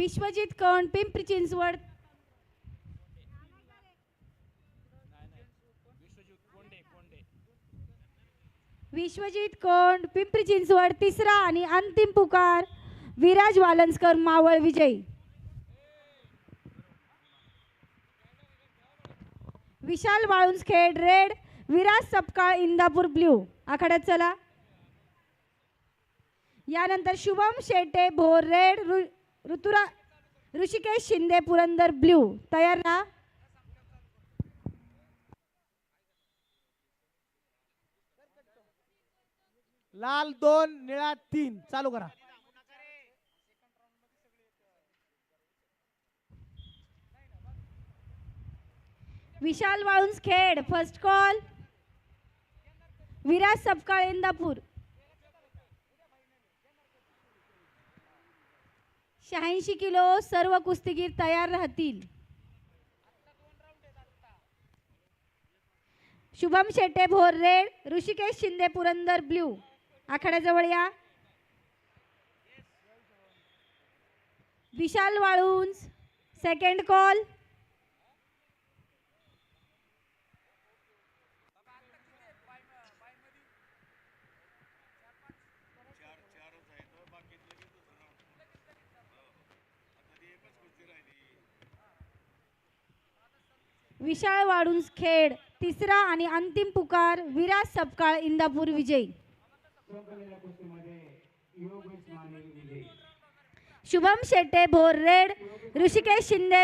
विश्वजित कण पिंपरी चिंचवड? विश्वजित कोंड पिंपरी चिंचवड? तिसरा आणि अंतिम पुकार विराज वालंसकर मावळ विजयी. Vishal Walunjkhed red Viraj Sapkal Indapur blue. आखाड्यात चला. यानंतर शुभम शेटे भोर रेड ऋतुरा रु, ऋषिकेश शिंदे पुरंदर ब्ल्यू तयार ना? लाल दोन निळा तीन. चालू करा. Vishal Walunjkhed first call Viraj Sapkal Indapur. शहाऐंशी किलो सर्व कुस्तीगीर तयार राहतील. Shubham Shette Bhor red Rishikesh Shinde Purandar blue. आखाड्याजवळ या. विशाल वाळूंज सेकंड कॉल विशाळ वाढून खेड तिसरा आणि अंतिम पुकार विराज सपकाळ इंदापूर विजयी. शुभम शेट्टे भोर रेड ऋषिकेश शिंदे